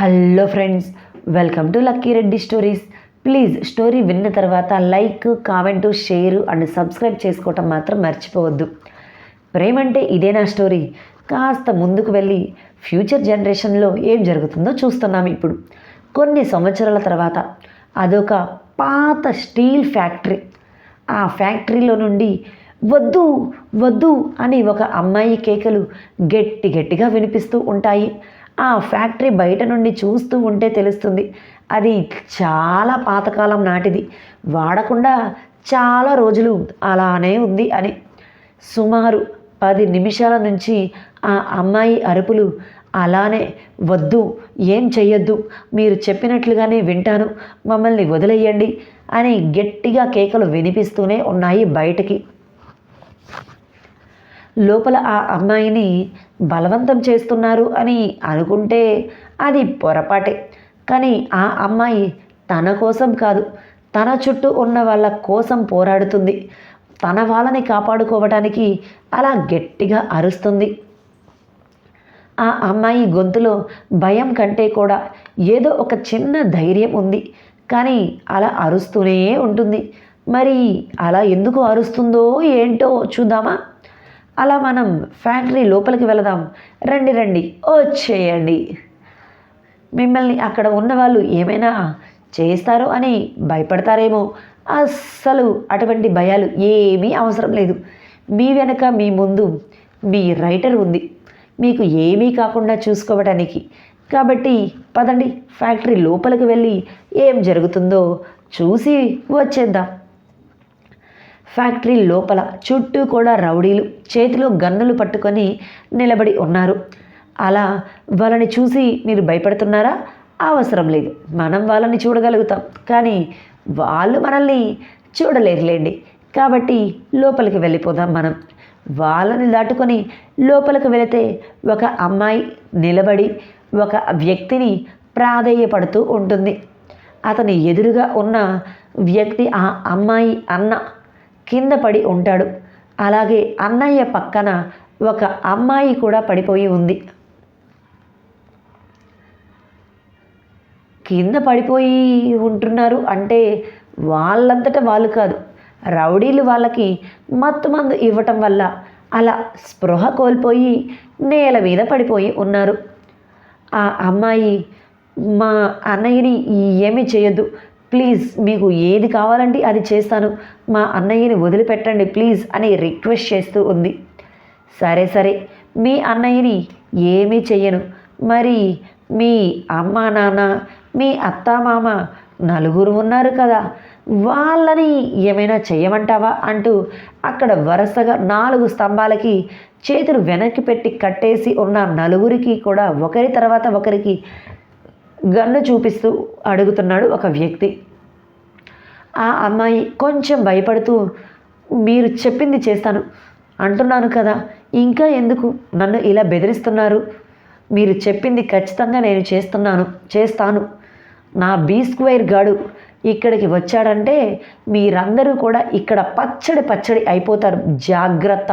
Hello friends welcome to Lucky Reddy stories please story విన్న తర్వాత like comment share and subscribe చేసుకోవటం మాత్రం మర్చిపోవద్దు. ప్రేమ అంటే ఇదేనా స్టోరీ కాస్త ముందుకు వెళ్ళి ఫ్యూచర్ జనరేషన్లో ఏం జరుగుతుందో చూస్తున్నాం ఇప్పుడు. కొన్ని సంవత్సరాల తర్వాత అదొక పాత స్టీల్ ఫ్యాక్టరీ. ఆ ఫ్యాక్టరీలో నుండి వద్దు వద్దు అని ఒక అమ్మాయి కేకలు గట్టి గట్టిగా వినిపిస్తూ ఉంటాయి. ఆ ఫ్యాక్టరీ బయట నుండి చూస్తూ ఉంటే తెలుస్తుంది. అది చాలా పాతకాలం నాటిది. వాడకుండా చాలా రోజులు అలానే ఉంది అని. సుమారు పది నిమిషాల నుంచి ఆ అమ్మాయి అరుపులు అలానే వద్దు ఏం చెయ్యొద్దు మీరు చెప్పినట్లుగానే వింటాను మమ్మల్ని వదిలేయండి అని గట్టిగా కేకలు వినిపిస్తూనే ఉన్నాయి బయటికి. లోపల ఆ అమ్మాయిని బలవంతం చేస్తున్నారు అని అనుకుంటే అది పొరపాటే. కానీ ఆ అమ్మాయి తన కోసం కాదు తన చుట్టూ ఉన్న వాళ్ళ కోసం పోరాడుతుంది. తన వాళ్ళని కాపాడుకోవడానికి అలా గట్టిగా అరుస్తుంది. ఆ అమ్మాయి గొంతులో భయం కంటే కూడా ఏదో ఒక చిన్న ధైర్యం ఉంది. కానీ అలా అరుస్తూనే ఉంటుంది. మరి అలా ఎందుకు అరుస్తుందో ఏంటో చూద్దామా? అలా మనం ఫ్యాక్టరీ లోపలికి వెళదాం. రండి రండి. వచ్చేయండి. మిమ్మల్ని అక్కడ ఉన్న వాళ్ళు ఏమైనా చేస్తారో అని భయపడతారేమో. అస్సలు అటువంటి భయాలు ఏమీ అవసరం లేదు. మీ వెనక మీ ముందు మీ రైటర్ ఉంది. మీకు ఏమీ కాకుండా చూసుకోవడానికి కాబట్టి పదండి ఫ్యాక్టరీ లోపలికి వెళ్ళి ఏం జరుగుతుందో చూసి వచ్చేద్దాం. ఫ్యాక్టరీ లోపల చుట్టూ కూడా రౌడీలు చేతిలో గన్నులు పట్టుకొని నిలబడి ఉన్నారు. అలా వాళ్ళని చూసి మీరు భయపడుతున్నారా? అవసరం లేదు. మనం వాళ్ళని చూడగలుగుతాం. కానీ వాళ్ళు మనల్ని చూడలేరులేండి. కాబట్టి లోపలికి వెళ్ళిపోదాం మనం. వాళ్ళని దాటుకొని లోపలికి వెళితే ఒక అమ్మాయి నిలబడి ఒక వ్యక్తిని ప్రాధేయపడుతూ ఉంటుంది. అతని ఎదురుగా ఉన్న వ్యక్తి ఆ అమ్మాయి అన్న కింద పడి ఉంటాడు. అలాగే అన్నయ్య పక్కన ఒక అమ్మాయి కూడా పడిపోయి ఉంది. కింద పడిపోయి ఉంటున్నారు అంటే వాళ్ళంతట వాళ్ళు కాదు. రౌడీలు వాళ్ళకి మత్తు మందు ఇవ్వటం వల్ల అలా స్పృహ కోల్పోయి నేల మీద పడిపోయి ఉన్నారు. ఆ అమ్మాయి మా అన్నయ్యని ఏమీ చేయొద్దు. ప్లీజ్ మీకు ఏది కావాలంటే అది చేస్తాను. మా అన్నయ్యని వదిలిపెట్టండి ప్లీజ్ అని రిక్వెస్ట్ చేస్తూ ఉంది. సరే సరే. మీ అన్నయ్యని ఏమీ చెయ్యను. మరి మీ అమ్మ నాన్న మీ అత్త మామ నలుగురు ఉన్నారు కదా. వాళ్ళని ఏమైనా చేయమంటావా అంటూ అక్కడ వరుసగా నాలుగు స్తంభాలకి చేతులు వెనక్కి పెట్టి కట్టేసి ఉన్న నలుగురికి కూడా ఒకరి తర్వాత ఒకరికి గన్ను చూపిస్తూ అడుగుతున్నాడు ఒక వ్యక్తి. ఆ అమ్మాయి కొంచెం భయపడుతూ మీరు చెప్పింది చేస్తాను. అంటున్నాను కదా ఇంకా ఎందుకు? నన్ను ఇలా బెదిరిస్తున్నారు. మీరు చెప్పింది ఖచ్చితంగా నేను చేస్తున్నాను చేస్తాను. నా బీ స్క్వేర్ గాడు ఇక్కడికి వచ్చాడంటే మీరందరూ కూడా ఇక్కడ పచ్చడి పచ్చడి అయిపోతారు జాగ్రత్త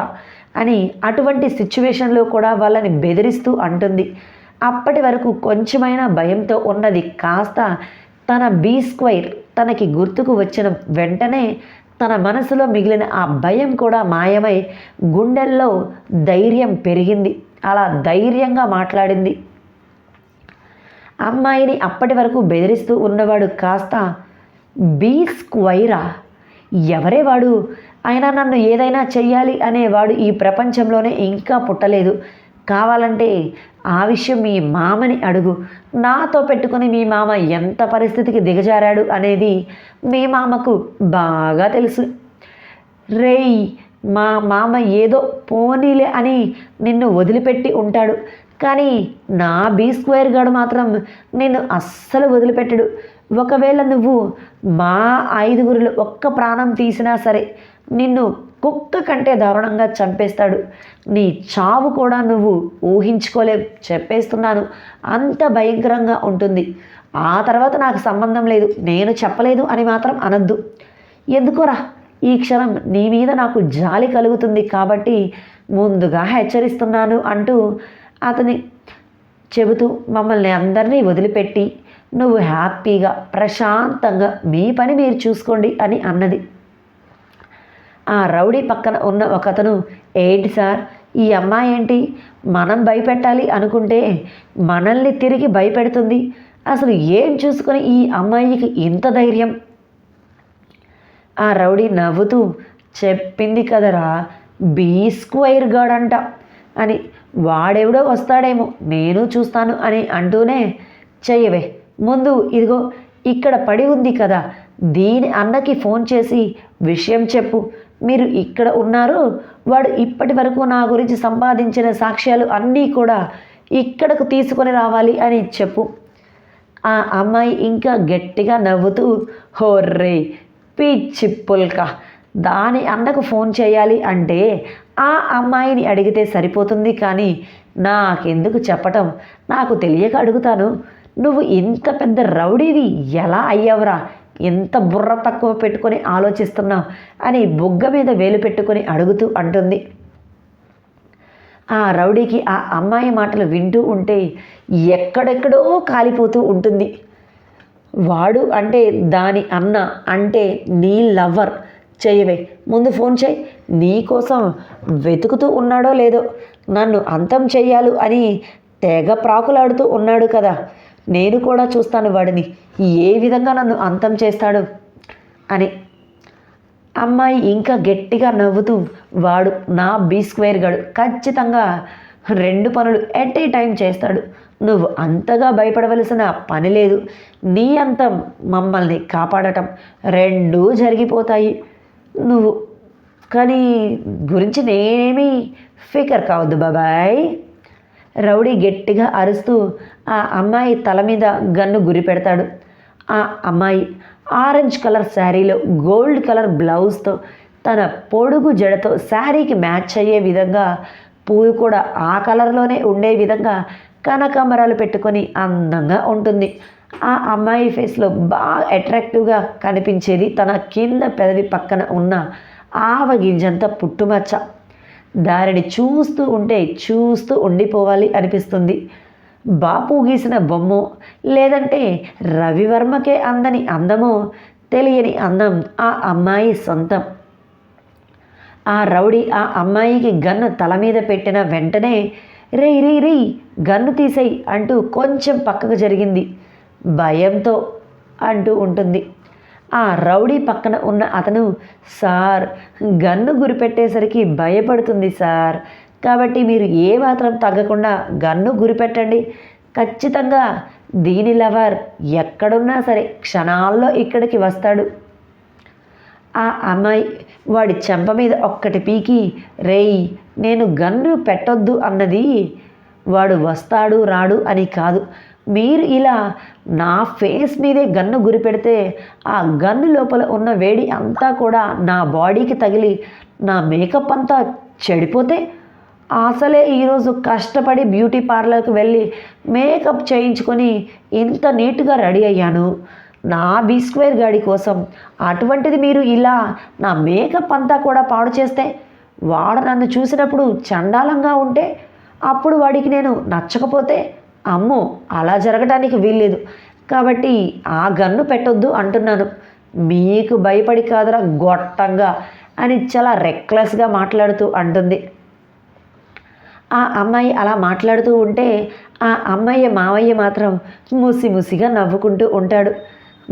అని అటువంటి సిచ్యువేషన్లో కూడా వాళ్ళని బెదిరిస్తూ అంటుంది. అప్పటి వరకు కొంచెమైనా భయంతో ఉన్నది కాస్త తన బీ స్క్వైర్ తనకి గుర్తుకు వచ్చిన వెంటనే తన మనసులో మిగిలిన ఆ భయం కూడా మాయమై గుండెల్లో ధైర్యం పెరిగింది. అలా ధైర్యంగా మాట్లాడింది. అమ్మాయిని అప్పటి వరకు బెదిరిస్తూ ఉన్నవాడు కాస్త బీ స్క్వైరా? ఎవరే వాడు? అయినా నన్ను ఏదైనా చెయ్యాలి అనేవాడు ఈ ప్రపంచంలోనే ఇంకా పుట్టలేదు. కావాలంటే ఆ విషయం మీ మామని అడుగు. నాతో పెట్టుకుని మీ మామ ఎంత పరిస్థితికి దిగజారాడు అనేది మీ మామకు బాగా తెలుసు. రేయ్ మా మామ ఏదో పోనీలే అని నిన్ను వదిలిపెట్టి ఉంటాడు. కానీ నా బీ స్క్వేర్ గాడు మాత్రం నిన్ను అస్సలు వదిలిపెట్టడు. ఒకవేళ నువ్వు మా ఐదుగురిలో ఒక్క ప్రాణం తీసినా సరే నిన్ను కుక్క కంటే దారుణంగా చంపేస్తాడు. నీ చావు కూడా నువ్వు ఊహించుకోలేవు. చెప్పేస్తున్నాను. అంత భయంకరంగా ఉంటుంది. ఆ తర్వాత నాకు సంబంధం లేదు. నేను చెప్పలేదు అని మాత్రం అనద్దు. ఎందుకోరా? ఈ క్షణం నీ మీద నాకు జాలి కలుగుతుంది కాబట్టి ముందుగా హెచ్చరిస్తున్నాను అంటూ అతని చెబుతూ మమ్మల్ని అందరినీ వదిలిపెట్టి నువ్వు హ్యాపీగా ప్రశాంతంగా మీ పని మీరు చూసుకోండి అని అన్నది. ఆ రౌడీ పక్కన ఉన్న ఒకతను ఏంటి సార్? ఈ అమ్మాయి ఏంటి? మనం భయపెట్టాలి అనుకుంటే మనల్ని తిరిగి భయపెడుతుంది. అసలు ఏం చూసుకొని ఈ అమ్మాయికి ఇంత ధైర్యం? ఆ రౌడీ నవ్వుతూ చెప్పింది కదరా బీ స్క్వైర్ గాడ్ అంట అని వాడెవడో వస్తాడేమో నేను చూస్తాను అని అంటూనే చెయ్యవే ముందు ఇదిగో ఇక్కడ పడి ఉంది కదా దీని అన్నకి ఫోన్ చేసి విషయం చెప్పు మీరు ఇక్కడ ఉన్నారు. వాడు ఇప్పటి వరకు నా గురించి సంపాదించిన సాక్ష్యాలు అన్నీ కూడా ఇక్కడకు తీసుకొని రావాలి అని చెప్పు. ఆ అమ్మాయి ఇంకా గట్టిగా నవ్వుతూ హోర్రే పిచ్చి పుల్క దాని అన్నకు ఫోన్ చేయాలి అంటే ఆ అమ్మాయిని అడిగితే సరిపోతుంది కానీ నాకెందుకు చెప్పటం? నాకు తెలియక అడుగుతాను. నువ్వు ఇంత పెద్ద రౌడీవి ఎలా అయ్యావురా? ఎంత బుర్ర తక్కువ పెట్టుకొని ఆలోచిస్తున్నావు అని బుగ్గ మీద వేలు పెట్టుకొని అడుగుతూ అంటుంది. ఆ రౌడీకి ఆ అమ్మాయి మాటలు వింటూ ఉంటే ఎక్కడెక్కడో కాలిపోతూ ఉంటుంది. వాడు అంటే దాని అన్న అంటే నీ లవ్వర్ చేయవే ముందు ఫోన్ చేయి. నీ కోసం వెతుకుతూ ఉన్నాడో లేదో నన్ను అంతం చెయ్యాలి అని తెగ ప్రాకులాడుతూ ఉన్నాడు కదా. నేను కూడా చూస్తాను వాడిని. ఏ విధంగా నన్ను అంతం చేస్తాడు? అని. అమ్మాయి ఇంకా గట్టిగా నవ్వుతూ వాడు నా బీ స్క్వేర్ గడు. ఖచ్చితంగా రెండు పనులు ఎట్ ఏ టైం చేస్తాడు. నువ్వు అంతగా భయపడవలసిన పని లేదు. నీ అంతం మమ్మల్ని కాపాడటం రెండూ జరిగిపోతాయి. నువ్వు కానీ గురించి నేనేమీ ఫికర్ కావద్దు బాబాయ్. రౌడీ గట్టిగా అరుస్తూ ఆ అమ్మాయి తల మీద గన్ను గురి పెడతాడు. ఆ అమ్మాయి ఆరెంజ్ కలర్ శారీలో గోల్డ్ కలర్ బ్లౌజ్తో తన పొడుగు జడతో శారీకి మ్యాచ్ అయ్యే విధంగా పువ్వు కూడా ఆ కలర్లోనే ఉండే విధంగా కనకాంబరాలు పెట్టుకొని అందంగా ఉంటుంది. ఆ అమ్మాయి ఫేస్లో బాగా అట్రాక్టివ్గా కనిపించేది తన కింద పెదవి పక్కన ఉన్న ఆవగింజంత పుట్టుమచ్చ. దానిని చూస్తూ ఉంటే చూస్తూ ఉండిపోవాలి అనిపిస్తుంది. బాపు గీసిన బొమ్మ లేదంటే రవివర్మకే అందని అందమో తెలియని అందం ఆ అమ్మాయి సొంతం. ఆ రౌడీ ఆ అమ్మాయికి గన్ను తల మీద పెట్టిన వెంటనే రే రే రే గన్ను తీసేయి అంటూ కొంచెం పక్కకు జరిగింది. భయంతో అంటూ ఉంటుంది. ఆ రౌడీ పక్కన ఉన్న అతను సార్ గన్ను గురిపెట్టేసరికి భయపడుతుంది సార్. కాబట్టి మీరు ఏ మాత్రం తగ్గకుండా గన్ను గురిపెట్టండి. ఖచ్చితంగా దీని లవర్ ఎక్కడున్నా సరే క్షణాల్లో ఇక్కడికి వస్తాడు. ఆ అమ్మాయి వాడి చెంప మీద ఒక్కటి పీకి రేయ్ నేను గన్ను పెట్టొద్దు అన్నది. వాడు వస్తాడు రాడు అని కాదు. మీరు ఇలా నా ఫేస్ మీదే గన్ను గురి పెడితే ఆ గన్ను లోపల ఉన్న వేడి అంతా కూడా నా బాడీకి తగిలి నా మేకప్ అంతా చెడిపోతే అసలే ఈరోజు కష్టపడి బ్యూటీ పార్లర్కి వెళ్ళి మేకప్ చేయించుకొని ఇంత నీట్గా రెడీ అయ్యాను. నా బీ స్క్వేర్ గాడి కోసం అటువంటిది మీరు ఇలా నా మేకప్ అంతా కూడా పాడు చేస్తే వాడు నన్ను చూసినప్పుడు చండాలంగా ఉంటే అప్పుడు వాడికి నేను నచ్చకపోతే అమ్మో అలా జరగడానికి వీల్లేదు. కాబట్టి ఆ గన్ను పెట్టొద్దు అంటున్నాను. మీకు భయపడి కాదురా గొట్టంగా అని చాలా రెక్లెస్గా మాట్లాడుతూ అంటుంది. ఆ అమ్మాయి అలా మాట్లాడుతూ ఉంటే ఆ అమ్మాయి మావయ్య మాత్రం ముసి ముసిగా నవ్వుకుంటూ ఉంటాడు.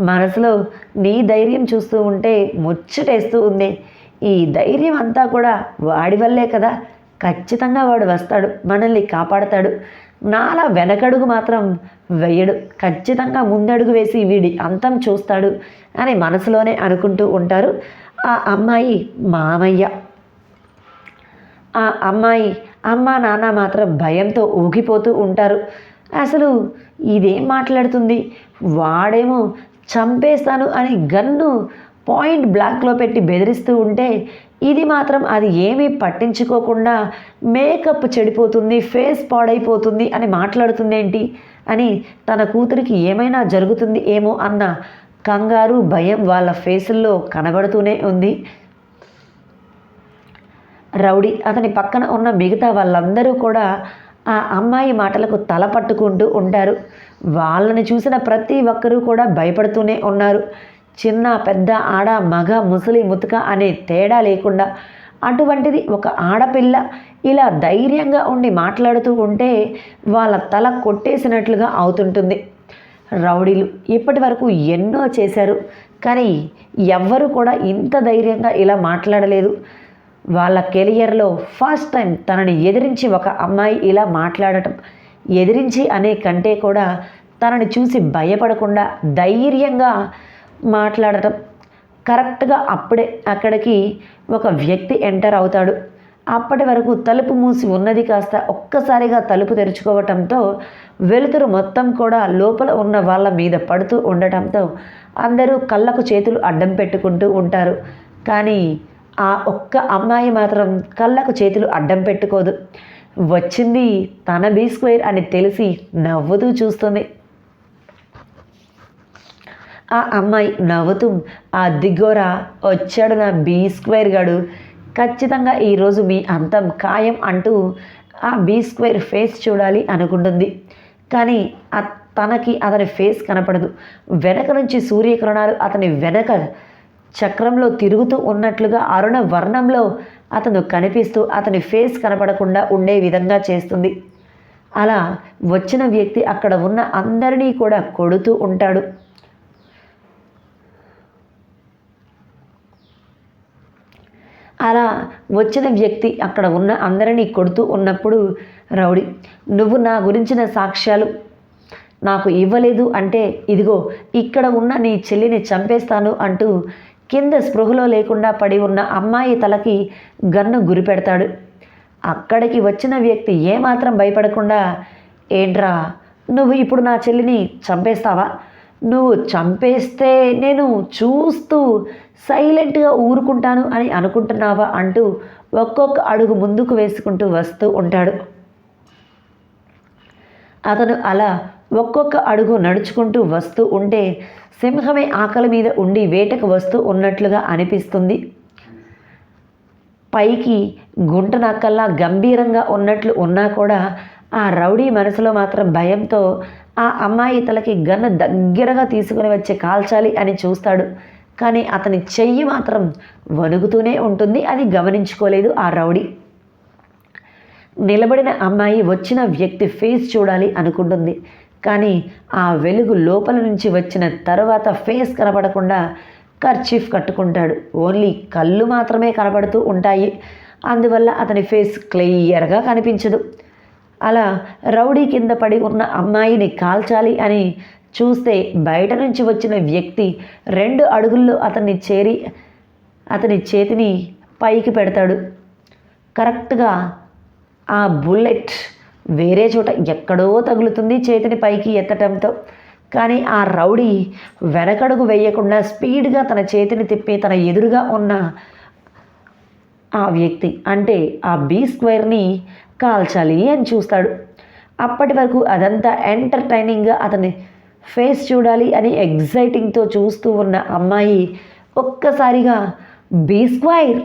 మనసులో నీ ధైర్యం చూస్తూ ఉంటే ముచ్చటేస్తూ ఉంది. ఈ ధైర్యం అంతా కూడా వాడి వల్లే కదా. ఖచ్చితంగా వాడు వస్తాడు మనల్ని కాపాడతాడు. నాలా వెనకడుగు మాత్రం వేయడు. ఖచ్చితంగా ముందడుగు వేసి వీడి అంతం చూస్తాడు అని మనసులోనే అనుకుంటూ ఉంటారు ఆ అమ్మాయి మామయ్య. ఆ అమ్మాయి అమ్మ నాన్న మాత్రం భయంతో ఊగిపోతూ ఉంటారు. అసలు ఇదేం మాట్లాడుతుంది? వాడేమో చంపేస్తాను అని గన్ను పాయింట్ బ్లాక్లో పెట్టి బెదిరిస్తూ ఉంటే ఇది మాత్రం అది ఏమీ పట్టించుకోకుండా మేకప్ చెడిపోతుంది ఫేస్ పాడైపోతుంది అని మాట్లాడుతుందేంటి? అని తన కూతురికి ఏమైనా జరుగుతుంది ఏమో అన్న కంగారు భయం వాళ్ళ ఫేసుల్లో కనబడుతూనే ఉంది. రౌడీ అతని పక్కన ఉన్న మిగతా వాళ్ళందరూ కూడా ఆ అమ్మాయి మాటలకు తల పట్టుకుంటూ ఉంటారు. వాళ్ళని చూసిన ప్రతి ఒక్కరూ కూడా భయపడుతూనే ఉన్నారు. చిన్న పెద్ద ఆడ మగ ముసలి ముతుక అనే తేడా లేకుండా అటువంటిది ఒక ఆడపిల్ల ఇలా ధైర్యంగా ఉండి మాట్లాడుతూ ఉంటే వాళ్ళ తల కొట్టేసినట్లుగా అవుతుంటుంది. రౌడీలు ఇప్పటి వరకు ఎన్నో చేశారు కానీ ఎవ్వరు కూడా ఇంత ధైర్యంగా ఇలా మాట్లాడలేదు. వాళ్ళ కెరియర్లో ఫస్ట్ టైం తనని ఎదిరించి ఒక అమ్మాయి ఇలా మాట్లాడటం ఎదిరించి అనే కంటే కూడా తనని చూసి భయపడకుండా ధైర్యంగా మాట్లాడటం. కరెక్ట్గా అప్పుడే అక్కడికి ఒక వ్యక్తి ఎంటర్ అవుతాడు. అప్పటి వరకు తలుపు మూసి ఉన్నది కాస్త ఒక్కసారిగా తలుపు తెరుచుకోవటంతో వెలుతురు మొత్తం కూడా లోపల ఉన్న వాళ్ళ మీద పడుతూ ఉండటంతో అందరూ కళ్ళకు చేతులు అడ్డం పెట్టుకుంటూ ఉంటారు. కానీ ఆ ఒక్క అమ్మాయి మాత్రం కళ్ళకు చేతులు అడ్డం పెట్టుకోదు. వచ్చింది తన బీ స్క్వేర్ అని తెలిసి నవ్వుతూ చూస్తుంది. ఆ అమ్మాయి నవ్వుతూ ఆ దిగోరా వచ్చాడు నా బీ స్క్వేర్ గడు. ఖచ్చితంగా ఈరోజు మీ అంతం ఖాయం అంటూ ఆ బీ స్క్వేర్ ఫేస్ చూడాలి అనుకుంటుంది. కానీ తనకి అతని ఫేస్ కనపడదు. వెనక నుంచి సూర్యకిరణాలు అతని వెనక చక్రంలో తిరుగుతూ ఉన్నట్లుగా అరుణ వర్ణంలో అతను కనిపిస్తూ అతని ఫేస్ కనపడకుండా ఉండే విధంగా చేస్తుంది. అలా వచ్చిన వ్యక్తి అక్కడ ఉన్న అందరినీ కూడా కొడుతూ ఉంటాడు. అలా వచ్చిన వ్యక్తి అక్కడ ఉన్న అందరినీ కొడుతూ ఉన్నప్పుడు రౌడీ నువ్వు నా గురించిన సాక్ష్యాలు నాకు ఇవ్వలేదు అంటే ఇదిగో ఇక్కడ ఉన్న నీ చెల్లిని చంపేస్తాను అంటూ కింద స్పృహలో లేకుండా పడి ఉన్న అమ్మాయి తలకి గన్ను గురిపెడతాడు. అక్కడికి వచ్చిన వ్యక్తి ఏమాత్రం భయపడకుండా ఏంట్రా నువ్వు ఇప్పుడు నా చెల్లిని చంపేస్తావా? నువ్వు చంపేస్తే నేను చూస్తూ సైలెంట్గా ఊరుకుంటాను అని అనుకుంటున్నావా అంటూ ఒక్కొక్క అడుగు ముందుకు వేసుకుంటూ వస్తూ ఉంటాడు. అతను అలా ఒక్కొక్క అడుగు నడుచుకుంటూ వస్తూ ఉంటే సింహమే ఆకలి మీద ఉండి వేటకు వస్తూ ఉన్నట్లుగా అనిపిస్తుంది. పైకి గుంట నక్కల్లా గంభీరంగా ఉన్నట్లు ఉన్నా కూడా ఆ రౌడీ మనసులో మాత్రం భయంతో ఆ అమ్మాయి తలకి గన్ను దగ్గరగా తీసుకుని వచ్చి కాల్చాలి అని చూస్తాడు. కానీ అతని చెయ్యి మాత్రం వణుకుతూనే ఉంటుంది. అది గమనించుకోలేదు ఆ రౌడీ. నిలబడిన అమ్మాయి వచ్చిన వ్యక్తి ఫేస్ చూడాలి అనుకుంటుంది. కానీ ఆ వెలుగు లోపల నుంచి వచ్చిన తర్వాత ఫేస్ కనపడకుండా కర్చీఫ్ కట్టుకుంటాడు. ఓన్లీ కళ్ళు మాత్రమే కనబడుతూ ఉంటాయి. అందువల్ల అతని ఫేస్ క్లియర్గా కనిపించదు. అలా రౌడీ కింద పడి ఉన్న అమ్మాయిని కాల్చాలి అని చూస్తే బయట నుంచి వచ్చిన వ్యక్తి రెండు అడుగుల్లో అతన్ని చేరి అతని చేతిని పైకి పెడతాడు. కరెక్ట్గా ఆ బుల్లెట్ వేరే చోట ఎక్కడో తగులుతుంది చేతిని పైకి ఎత్తటంతో. కానీ ఆ రౌడీ వెనకడుగు వేయకుండా స్పీడ్గా తన చేతిని తిప్పి తన ఎదురుగా ఉన్న ఆ వ్యక్తి అంటే ఆ బీ స్క్వేర్ని కాల్చాలి అని చూస్తాడు. అప్పటి వరకు అదంతా ఎంటర్టైనింగ్గా అతని ఫేస్ చూడాలి అని ఎగ్జైటింగ్తో చూస్తూ ఉన్న అమ్మాయి ఒక్కసారిగా బీ స్క్వైర్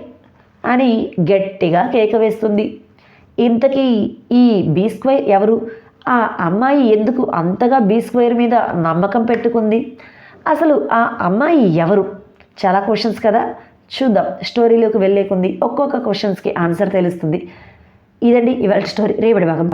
అని గట్టిగా కేక వేస్తుంది. ఇంతకీ ఈ బీ స్క్వైర్ ఎవరు? ఆ అమ్మాయి ఎందుకు అంతగా బీ స్క్వైర్ మీద నమ్మకం పెట్టుకుంది? అసలు ఆ అమ్మాయి ఎవరు? చాలా క్వశ్చన్స్ కదా. చూద్దాం. స్టోరీలోకి వెళ్ళేకుంది ఒక్కొక్క క్వశ్చన్స్కి ఆన్సర్ తెలుస్తుంది. ఇదండి ఇవాళ స్టోరీ రేపటి భాగం